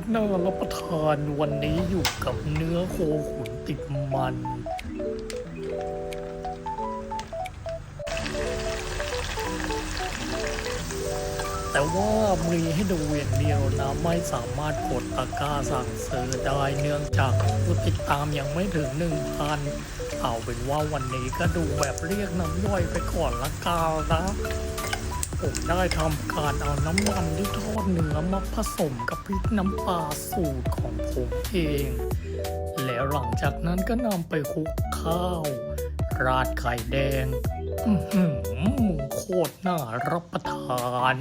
ตรน่ารับประทานวันนี้อยู่กับเนื้อโคขุนติดมัน แต่ว่ามีให้ดูอย่างเดียวนะ ไม่สามารถกดตะกร้าสั่งซื้อได้เนื่องจากผู้ติดตามยังไม่ถึงหนึ่งพันเอาเป็นว่าวันนี้ก็ดูแบบเรียกน้ำย่อยไปก่อนละกันนะ ผมได้ทำการเอาน้ำมันที่ทอดเนื้อมาผสมกับพริกน้ำปลาสูตรของผมเอง และหลังจากนั้นก็นำไปคลุกข้าว ราดไข่แดงโคตรน่ารับประทาน